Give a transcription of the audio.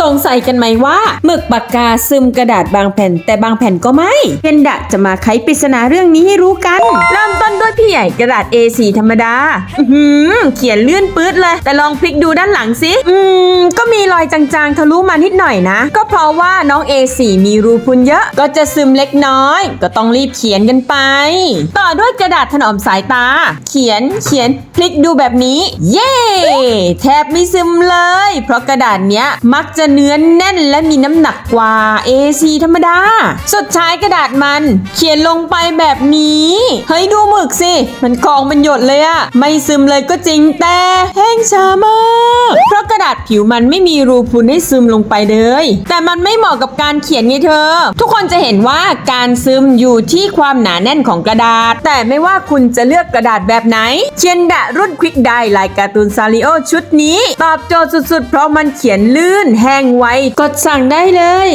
สงสัยกันไหมว่าหมึกปากกาซึมกระดาษบางแผ่น แต่บางแผ่นก็ไม่เพนดะจะมาไขปริศนาเรื่องนี้ให้รู้กัน เริ่มต้นด้วย ใหญ่กระดาษ A4 ธรรมดา อือหือเขียนเลื่อนปื๊ดเลย แต่ลองพลิกดูด้านหลังสิ อืม ก็มีรอยจางๆ ทะลุมานิดหน่อยนะ ก็เพราะว่าน้อง A4 มีรูพุนเยอะ ก็จะซึมเล็กน้อย ก็ต้องรีบเขียนกันไป ต่อด้วยกระดาษถนอมสายตา เขียนเขียนพลิกดูแบบนี้ เย้แทบไม่ซึมเลย เพราะกระดาษเนี้ยมักจะเนื้อนแน่นและมีน้ำหนักกว่า A4 ธรรมดา สุดท้ายกระดาษมัน เขียนลงไปแบบนี้ เฮ้ยดู กสิ มันกองมันหยดเลยอะไม่ซึมเลยก็จริงแต่แห้งช้ามาก เพราะกระดาษผิวมันไม่มีรูพุนให้ซึมลงไปเลย แต่มันไม่เหมาะกับการเขียนไงเธอ ทุกคนจะเห็นว่าการซึมอยู่ที่ความหนาแน่นของกระดาษ แต่ไม่ว่าคุณจะเลือกกระดาษแบบไหนเชียนดะรุ่นควิกไดลายการ์ตูนซาริโอชุดนี้ ตอบโจทย์สุดๆ เพราะมันเขียนลื่นแห้งไวกดสั่งได้เลย